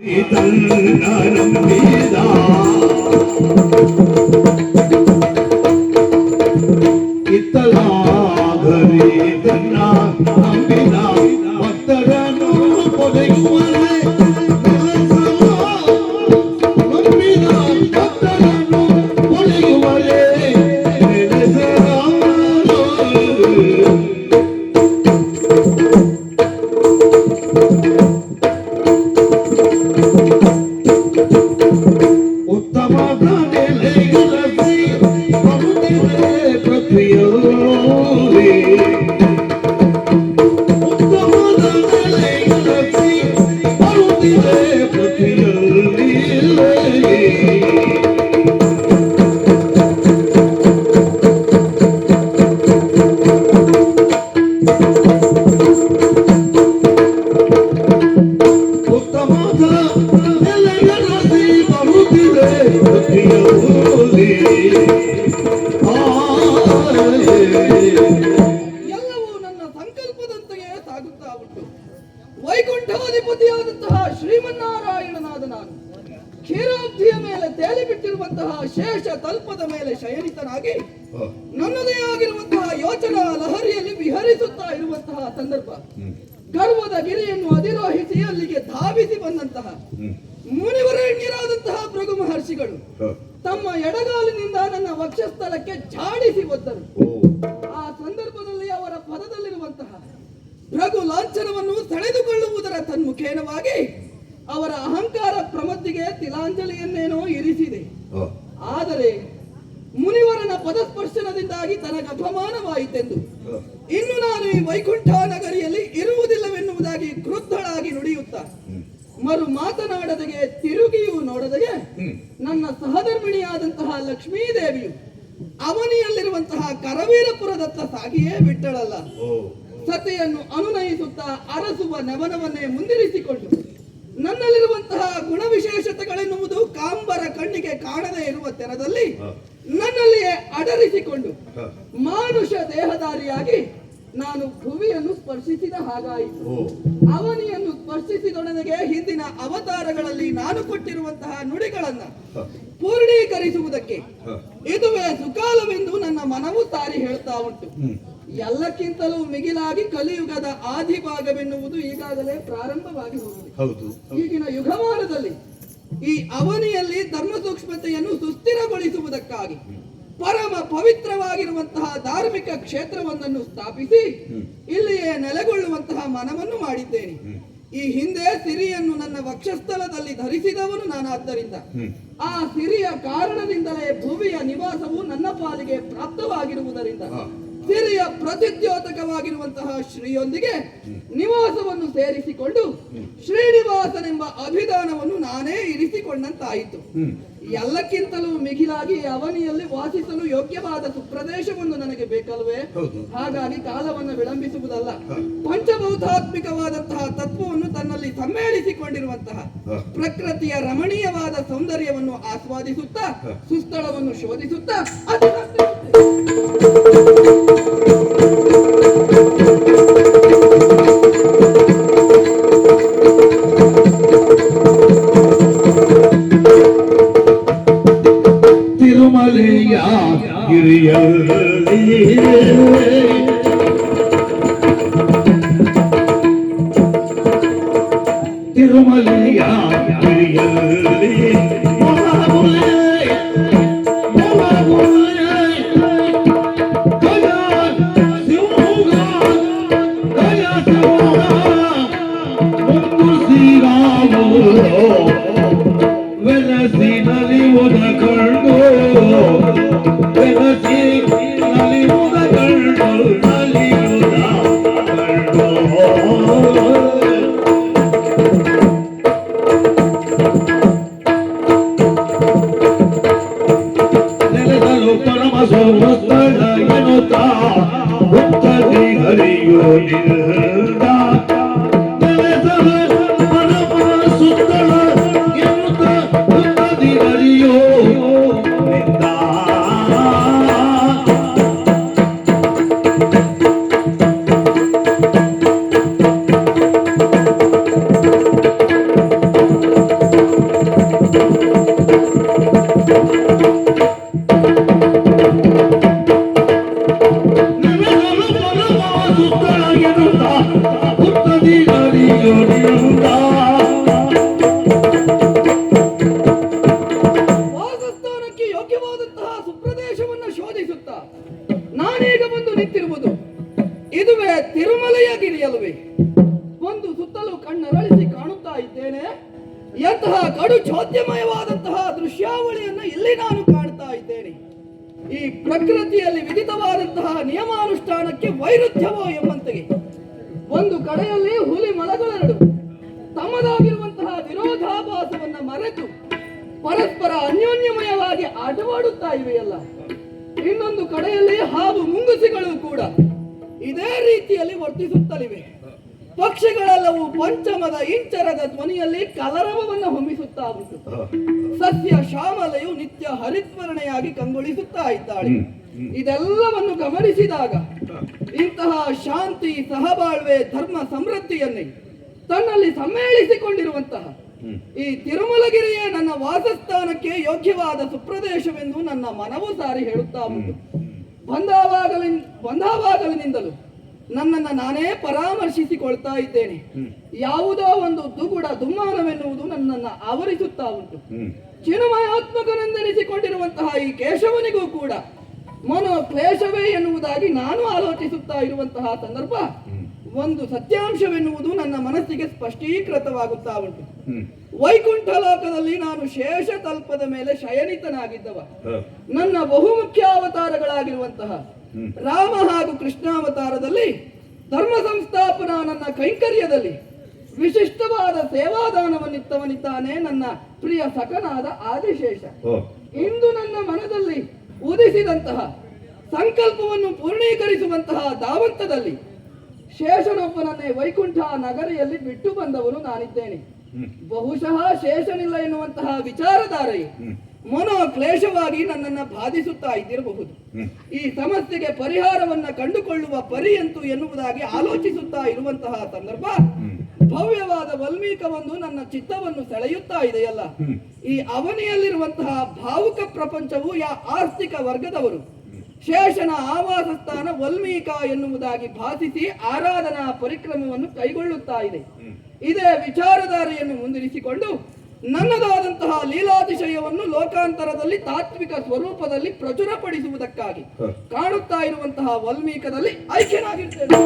ഇതം നരം വേദാ ಎಲ್ಲವೂ ನನ್ನ ಸಂಕಲ್ಪದಂತೆಯೇ ಸಾಗುತ್ತಾ ಉಂಟು ವೈಕುಂಠಾಧಿಪತಿಯಾದಂತಹ ಶ್ರೀಮನ್ನಾರಾಯಣನಾದ ನಾನು ಕ್ಷೀರಾಬ್ಧಿಯ ಮೇಲೆ ತೇಲಿ ಬಿಟ್ಟಿರುವಂತಹ ಶೇಷ ತಲ್ಪದ ಮೇಲೆ ಶಯನಿತನಾಗಿ ನನ್ನದೇ ಆಗಿರುವಂತಹ ಯೋಚನಾ ಲಹರಿಯಲ್ಲಿ ವಿಹರಿಸುತ್ತಾ ಇರುವಂತಹ ಸಂದರ್ಭ. ಗರ್ವದ ಗಿರಿಯನ್ನು ಅಧಿರೋಹಿಸಿ ಅಲ್ಲಿಗೆ ಧಾವಿಸಿ ಬಂದಂತಹ ಮುನಿವರಣ್ಯರಾದಂತಹ ಭೃಗು ಮಹರ್ಷಿಗಳು ತಮ್ಮ ಎಡಗಾಲಿನಿಂದ ನನ್ನ ವಕ್ಷಸ್ಥಳಕ್ಕೆ ಝಾಡಿಸಿ ಒದ್ದರು ಆ ಸಂದರ್ಭದಲ್ಲಿ ಅವರ ಪದದಲ್ಲಿರುವಂತಹ ಭೃಗು ಲಾಂಛನವನ್ನು ಸೆಳೆದುಕೊಳ್ಳುವುದರ ತನ್ಮುಖೇನವಾಗಿ ಅವರ ಅಹಂಕಾರ ಪ್ರಮದ್ದಿಗೆ ತಿಲಾಂಜಲಿಯನ್ನೇನೋ ಇರಿಸಿದೆ. ಆದರೆ ಮುನಿವರನ ಪದಸ್ಪರ್ಶನದಿಂದಾಗಿ ತನಗ ಅಪಮಾನವಾಯಿತೆಂದು. ಇನ್ನು ನಾನು ಈ ವೈಕುಂಠ ನಗರಿಯಲ್ಲಿ ಇರುವುದಿಲ್ಲವೆನ್ನುವುದಾಗಿ ಕ್ರುದ್ಧಳಾಗಿ ನುಡಿಯುತ್ತಾ. ಮರು ಮಾತನಾಡದಗೆ ತಿರುಗಿಯೂ ನೋಡದಗೆ ನನ್ನ ಸಹಧರ್ಮಿಣಿಯಾದಂತಹ ಲಕ್ಷ್ಮೀದೇವಿಯು ಅವನಿಯಲ್ಲಿರುವಂತಹ ಕರವೀರಪುರದತ್ತ ಸಾಗಿಯೇ ಬಿಟ್ಟಳಲ್ಲ. ಸತೆಯನ್ನು ಅನುನಯಿಸುತ್ತಾ ಅರಸುವ ನವನವನ್ನೇ ಮುಂದಿರಿಸಿಕೊಂಡು ನನ್ನಲ್ಲಿರುವಂತಹ ಗುಣವಿಶೇಷತೆಗಳೆನ್ನುವುದು ಕಾಂಬರ ಕಣ್ಣಿಗೆ ಕಾಣದೇ ಇರುವ ತೆರದಲ್ಲಿ ನನ್ನಲ್ಲಿಯೇ ಅಡರಿಸಿಕೊಂಡು ಮಾನುಷ ದೇಹಧಾರಿಯಾಗಿ ನಾನು ಭುವಿಯನ್ನು ಸ್ಪರ್ಶಿಸಿದ ಹಾಗಾಯಿತು. ಅವನಿಯನ್ನು ಸ್ಪರ್ಶಿಸಿದೊಡನೆಗೆ ಹಿಂದಿನ ಅವತಾರಗಳಲ್ಲಿ ನಾನು ಕೊಟ್ಟಿರುವಂತಹ ನುಡಿಗಳನ್ನ ಪೂರ್ಣೀಕರಿಸುವುದಕ್ಕೆ ಇದುವೇ ಸುಕಾಲವೆಂದು ನನ್ನ ಮನವು ತಾರಿ ಹೇಳ್ತಾ ಉಂಟು. ಎಲ್ಲಕ್ಕಿಂತಲೂ ಮಿಗಿಲಾಗಿ ಕಲಿಯುಗದ ಆದಿಭಾಗವೆನ್ನುವುದು ಈಗಾಗಲೇ ಪ್ರಾರಂಭವಾಗಿ ಹೋಗಿದೆ. ಹೌದು ಈಗಿನ ಯುಗಮಾನದಲ್ಲಿ ಈ ಅವನಿಯಲ್ಲಿ ಧರ್ಮ ಸೂಕ್ಷ್ಮತೆಯನ್ನು ಸುಸ್ಥಿರಗೊಳಿಸುವುದಕ್ಕಾಗಿ ಪರಮ ಪವಿತ್ರವಾಗಿರುವಂತಹ ಧಾರ್ಮಿಕ ಕ್ಷೇತ್ರವೊಂದನ್ನು ಸ್ಥಾಪಿಸಿ ಇಲ್ಲಿಯೇ ನೆಲೆಗೊಳ್ಳುವಂತಹ ಮನವನ್ನು ಮಾಡಿದ್ದೇನೆ. ಈ ಹಿಂದೆ ಸಿರಿಯನ್ನು ನನ್ನ ವಕ್ಷಸ್ಥಲದಲ್ಲಿ ಧರಿಸಿದವನು ನಾನಾದ್ದರಿಂದ ಆ ಸಿರಿಯ ಕಾರಣದಿಂದಲೇ ಭೂಮಿಯ ನಿವಾಸವು ನನ್ನ ಪಾಲಿಗೆ ಪ್ರಾಪ್ತವಾಗಿರುವುದರಿಂದ ಸಿರಿಯ ಪ್ರತಿದ್ಯೋತಕವಾಗಿರುವಂತಹ ಶ್ರೀಯೊಂದಿಗೆ ನಿವಾಸವನ್ನು ಸೇರಿಸಿಕೊಂಡು ಶ್ರೀನಿವಾಸನೆಂಬ ಅಭಿಧಾನವನ್ನು ನಾನೇ ಇರಿಸಿಕೊಂಡಂತಾಯಿತು. ಎಲ್ಲಕ್ಕಿಂತಲೂ ಮಿಗಿಲಾಗಿ ಅವನಿಯಲ್ಲಿ ವಾಸಿಸಲು ಯೋಗ್ಯವಾದ ಸುಪ್ರದೇಶವನ್ನು ನನಗೆ ಬೇಕಲ್ವೇ? ಹಾಗಾಗಿ ಕಾಲವನ್ನು ವಿಳಂಬಿಸುವುದಲ್ಲ. ಪಂಚಭೌತಾತ್ಮಿಕವಾದಂತಹ ತತ್ವವನ್ನು ತನ್ನಲ್ಲಿ ಸಮ್ಮೇಳಿಸಿಕೊಂಡಿರುವಂತಹ ಪ್ರಕೃತಿಯ ರಮಣೀಯವಾದ ಸೌಂದರ್ಯವನ್ನು ಆಸ್ವಾದಿಸುತ್ತಾ ಸುಸ್ಥಳವನ್ನು ಶೋಧಿಸುತ್ತಾ ಅದರಂತೆ அறியல் ಪ್ರಕೃತಿಯಲ್ಲಿ ವಿಧಿತವಾದಂತಹ ನಿಯಮಾನುಷ್ಠಾನಕ್ಕೆ ವೈರುಧ್ಯವೋ ಎಂಬಂತೆಗೆ ಒಂದು ಕಡೆಯಲ್ಲಿ ಹುಲಿ ಮಲಗಳೆರಡು ತಮ್ಮದಾಗಿರುವಂತಹ ವಿರೋಧಾಭಾಸವನ್ನ ಮರೆತು ಪರಸ್ಪರ ಅನ್ಯೋನ್ಯಮಯವಾಗಿ ಆಟವಾಡುತ್ತಾ ಇವೆಯಲ್ಲ. ಇನ್ನೊಂದು ಕಡೆಯಲ್ಲಿ ಹಾವು ಮುಂಗುಸಿಗಳು ಕೂಡ ಇದೇ ರೀತಿಯಲ್ಲಿ ವರ್ತಿಸುತ್ತಲಿವೆ. ಪಕ್ಷಿಗಳೆಲ್ಲವೂ ಪಂಚಮದ ಇಂಚರದ ಧ್ವನಿಯಲ್ಲಿ ಕಲರವವನ್ನು ಹೊಮ್ಮಿಸುತ್ತಾ ಉಂಟು ಸಸ್ಯ ಶ್ಯಾಮಲೆಯು ನಿತ್ಯ ಹರಿಸ್ಮರಣೆಯಾಗಿ ಕಂಗೊಳಿಸುತ್ತಾ ಇದ್ದಾಳೆ. ಇದೆಲ್ಲವನ್ನು ಗಮನಿಸಿದಾಗ ಇಂತಹ ಶಾಂತಿ ಸಹಬಾಳ್ವೆ ಧರ್ಮ ಸಮೃದ್ಧಿಯನ್ನೇ ತನ್ನಲ್ಲಿ ಸಮ್ಮೇಳಿಸಿಕೊಂಡಿರುವಂತಹ ಈ ತಿರುಮಲಗಿರಿಯೇ ನನ್ನ ವಾಸಸ್ಥಾನಕ್ಕೆ ಯೋಗ್ಯವಾದ ಸುಪ್ರದೇಶವೆಂದು ನನ್ನ ಮನವು ಸಾರಿ ಹೇಳುತ್ತಾ ಉಂಟು ಬಂದಾವಾಗಲಿ ಬಂದಾವಾಗಲಿನಿಂದಲೂ ನನ್ನನ್ನು ನಾನೇ ಪರಾಮರ್ಶಿಸಿಕೊಳ್ತಾ ಇದ್ದೇನೆ. ಯಾವುದೋ ಒಂದು ದುಗುಡ ದುಮ್ಮಾನವೆನ್ನುವುದು ನನ್ನನ್ನ ಆವರಿಸುತ್ತಾ ಉಂಟು. ಚಿನ್ಮಯಾತ್ಮಕನೆಂದೆನಿಸಿಕೊಂಡಿರುವಂತಹ ಈ ಕೇಶವನಿಗೂ ಕೂಡ ಮನೋ ಕ್ಲೇಶವೇ ಎನ್ನುವುದಾಗಿ ನಾನು ಆಲೋಚಿಸುತ್ತಾ ಇರುವಂತಹ ಸಂದರ್ಭ ಒಂದು ಸತ್ಯಾಂಶವೆನ್ನುವುದು ನನ್ನ ಮನಸ್ಸಿಗೆ ಸ್ಪಷ್ಟೀಕೃತವಾಗುತ್ತಾ ಉಂಟು. ವೈಕುಂಠ ಲೋಕದಲ್ಲಿ ನಾನು ಶೇಷ ತಲ್ಪದ ಮೇಲೆ ಶಯನಿತನಾಗಿದ್ದವ. ನನ್ನ ಬಹುಮುಖ್ಯಾವತಾರಗಳಾಗಿರುವಂತಹ ರಾಮ ಹಾಗೂ ಕೃಷ್ಣಾವತಾರದಲ್ಲಿ ಧರ್ಮ ಸಂಸ್ಥಾಪನ ನನ್ನ ಕೈಂಕರ್ಯದಲ್ಲಿ ವಿಶಿಷ್ಟವಾದ ಸೇವಾದಾನವನ್ನಿತ್ತವನಿದ್ದಾನೆ ನನ್ನ ಪ್ರಿಯ ಸಕನಾದ ಆದಿಶೇಷ. ಇಂದು ನನ್ನ ಮನದಲ್ಲಿ ಉದಿಸಿದಂತಹ ಸಂಕಲ್ಪವನ್ನು ಪೂರ್ಣೀಕರಿಸುವಂತಹ ದಾವಂತದಲ್ಲಿ ಶೇಷನೊಬ್ಬನನ್ನೇ ವೈಕುಂಠ ನಗರಿಯಲ್ಲಿ ಬಿಟ್ಟು ಬಂದವನು ನಾನಿದ್ದೇನೆ. ಬಹುಶಃ ಶೇಷನಿಲ್ಲ ಎನ್ನುವಂತಹ ವಿಚಾರಧಾರೆಯು ಮನೋ ಕ್ಲೇಶವಾಗಿ ನನ್ನನ್ನು ಬಾಧಿಸುತ್ತಾ ಇದ್ದಿರಬಹುದು. ಈ ಸಮಸ್ಯೆಗೆ ಪರಿಹಾರವನ್ನ ಕಂಡುಕೊಳ್ಳುವ ಪರಿಯಂತು ಎನ್ನುವುದಾಗಿ ಆಲೋಚಿಸುತ್ತಾ ಇರುವಂತಹ ಸಂದರ್ಭ ಭವ್ಯವಾದ ವಲ್ಮೀಕವೊಂದು ನನ್ನ ಚಿತ್ತವನ್ನು ಸೆಳೆಯುತ್ತಾ ಇದೆಯಲ್ಲ? ಈ ಅವನಿಯಲ್ಲಿರುವಂತಹ ಭಾವುಕ ಪ್ರಪಂಚವು ಯಾ ಆರ್ಥಿಕ ವರ್ಗದವರು? ಶೇಷನ ಆವಾಸ ಸ್ಥಾನ ವಲ್ಮೀಕ ಎನ್ನುವುದಾಗಿ ಭಾಸಿಸಿ ಆರಾಧನಾ ಪರಿಕ್ರಮವನ್ನು ಕೈಗೊಳ್ಳುತ್ತಾ ಇದೆ. ಇದೇ ವಿಚಾರಧಾರೆಯನ್ನು ಮುಂದಿರಿಸಿಕೊಂಡು ನನ್ನದಾದಂತಹ ಲೀಲಾತಿಶಯವನ್ನು ಲೋಕಾಂತರದಲ್ಲಿ ತಾತ್ವಿಕ ಸ್ವರೂಪದಲ್ಲಿ ಪ್ರಚುರಪಡಿಸುವುದಕ್ಕಾಗಿ ಕಾಣುತ್ತಾ ಇರುವಂತಹ ವಲ್ಮೀಕದಲ್ಲಿ ಐಕ್ಯನಾಗಿರ್ತೇನೆ.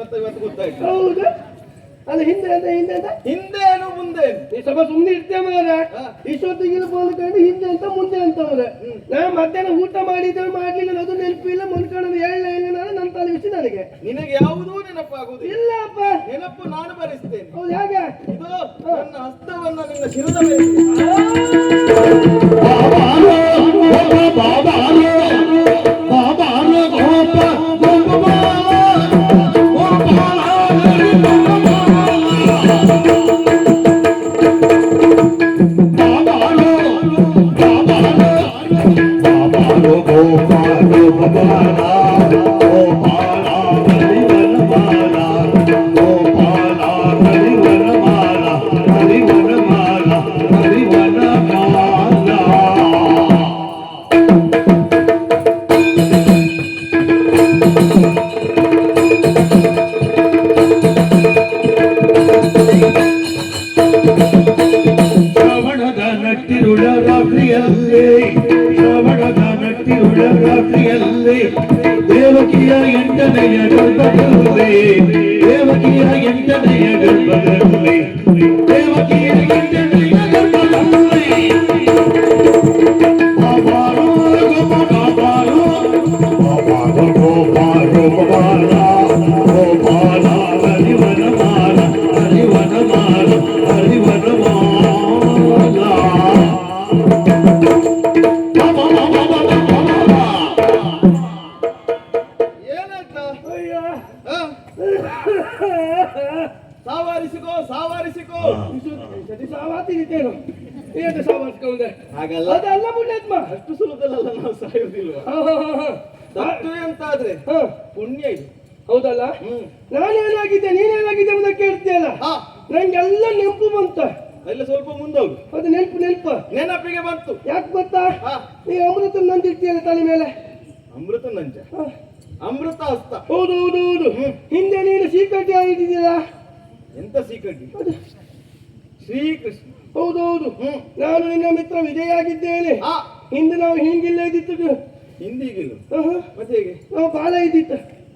ಅಂತ ಇವತ್ತು ಗೊತ್ತಾಯ್ತು. ಹೌದು? ಅಲ್ಲ ಹಿಂದೆ ಅಂತ ಹಿಂದೆ ಅಂತ? ಹಿಂದೆ ಏನು ಮುಂದೆ? ಈ ಸ್ವಲ್ಪ ಸುಮ್ಮನೆ ಇರ್ತೇವೆ ಮಾರ್ರೆ ಹಾ. ಇಷ್ಟೊತ್ತಿಗೆ ಬಂದ್ಕೊಂಡು ಹಿಂದೆ ಅಂತ ಮುಂದೆ ಅಂತ ಅವ್ರೆ ನಾ ಮಧ್ಯಾಹ್ನ ಊಟ ಮಾಡಿದ್ದೇವೆ ಮಾಡ್ಲಿಲ್ಲ ಅದು ನೆನಪಿಲ್ಲ ಮನ್ಕೊಂಡು ಹೇಳ ಇಲ್ಲ ನಾನು ನನ್ನ ತಲೆ ಬಿಸಿ ನನಗೆ. ನಿನಗೆ ಯಾವುದೂ ನೆನಪಾಗುವುದು ಇಲ್ಲಪ್ಪ. ನೆನಪು ನಾನು ಬರೆಸ್ತೇನೆ. ಹೌದು ಹೇಗೆ? ಇದು ನನ್ನ ಹಸ್ತವನ್ನ ನಿನ್ನ ಶಿರದ ಮೇಲೆ Hey! ಅದಲ್ಲ ಪುಣ್ಯಾತ್ಮ ಅಷ್ಟು ಸುಲಭದಲ್ಲ ನಾವು ಸಾಯುವುದಿಲ್ವಾ? ಹಾ, ಹಾ, ಹಾ, ಹಾ. ಸತ್ತು ಅಂತ ಆದ್ರೆ ಪುಣ್ಯ ಇದು. ಹೌದಲ್ಲ? ನಾನೇನಾಗಿದ್ದೆ ನೀನೇನಾಗಿದ್ದೆ ಅಂತ ಕೇಳ್ತೀಯಲ್ಲ? ನಂಗೆಲ್ಲ ನೆನಪು ಬಂತ. ಎಲ್ಲ ಸ್ವಲ್ಪ ಮುಂದೋಗು. ಅದು ನೆನಪು ನೆನಪು. ನೆನಪಿಗೆ ಬಂತು. ಯಾಕೆ ಗೊತ್ತಾ? ನೀ ಅಮೃತ ನಂದಿರ್ತೀಯಲ್ಲ ತಲೆ ಮೇಲೆ? ಅಮೃತ ನಂಜ. ಅಮೃತ ಹಸ್ತ. ಹೌದು ಹೌದು ಹೌದು. ಹಿಂದೆ ನೀನು ಸೀಕಟ್ಟಿ ಆಗಿದ್ದೀಯಲ್ಲ? ಎಂತ ಅದು. ಶ್ರೀಕೃಷ್ಣ. ಹೌದು ಹೌದು ಹ್ಮ್. ನಾನು ನಿನ್ನ ಮಿತ್ರ ವಿಜಯಾಗಿದ್ದೇನೆ. ಹಾ ಹಿಂದೆ ನಾವು ಹಿಂಗಿಲ್ಲ ಇದ್ದಿತ್ತು. ಹಿಂದಿಗಿಲ್ಲ. ಮತ್ತೆ ಹೇಗೆ? ನಾವು ಬಾಲ ಇದ್ದಿತ್ತ.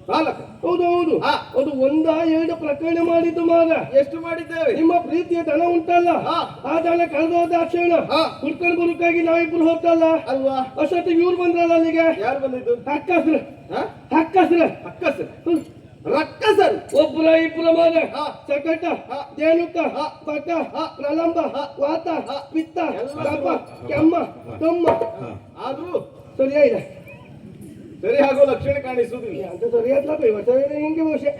ಬಾಲಕ. ಹೌದು ಹೌದು. ಅದು ಒಂದ ಎರಡು ಪ್ರಕರಣ ಮಾಡಿದ್ದು ಮಾಗ ಎಷ್ಟು ಮಾಡಿದ್ದೇವೆ? ನಿಮ್ಮ ಪ್ರೀತಿಯ ದನ ಉಂಟಲ್ಲ. ಆ. ದನ ಕಳೆದು ಹೋದ ಹಾ. ಹುಡ್ಕೊಂಡು ಬರುಕಾಗಿ ನಾವಿಬ್ರು ಹೋಗ್ತಲ್ಲ? ಅಲ್ವಾ? ಅಷ್ಟೊತ್ತಿಗೆ ಇವ್ರು ಬಂದ್ರಲ್ಲ ಅಲ್ಲಿಗೆ? ಯಾರು ಬಂದಿದ್ದು? ಹಕ್ಕಸ್ರ ಹಕ್ಕಸ್ರ ಹಕ್ಕಸ್ರ ರಕ್ಕಸರು ಒಬ್ಬರ ಇಬ್ಬರ ಮಾನ. ಚಕಟ ದೇನುಕ ಪಟ. ಪ್ರಲಂಬ. ವಾತ. ಪಿತ್ತ. ಕಪ. ಕೆಮ್ಮ. ಕೆಮ್ಮ ಆದ್ರೂ ಸರಿಯಾಗಿದೆ ಸರಿ ಆಗೋ ಲಕ್ಷಣ ಕಾಣಿಸುವುದಿಲ್ಲ. ಅಂತ ಸರಿಯಾದ ಹಿಂಗೆ ಬಹುಶಃ.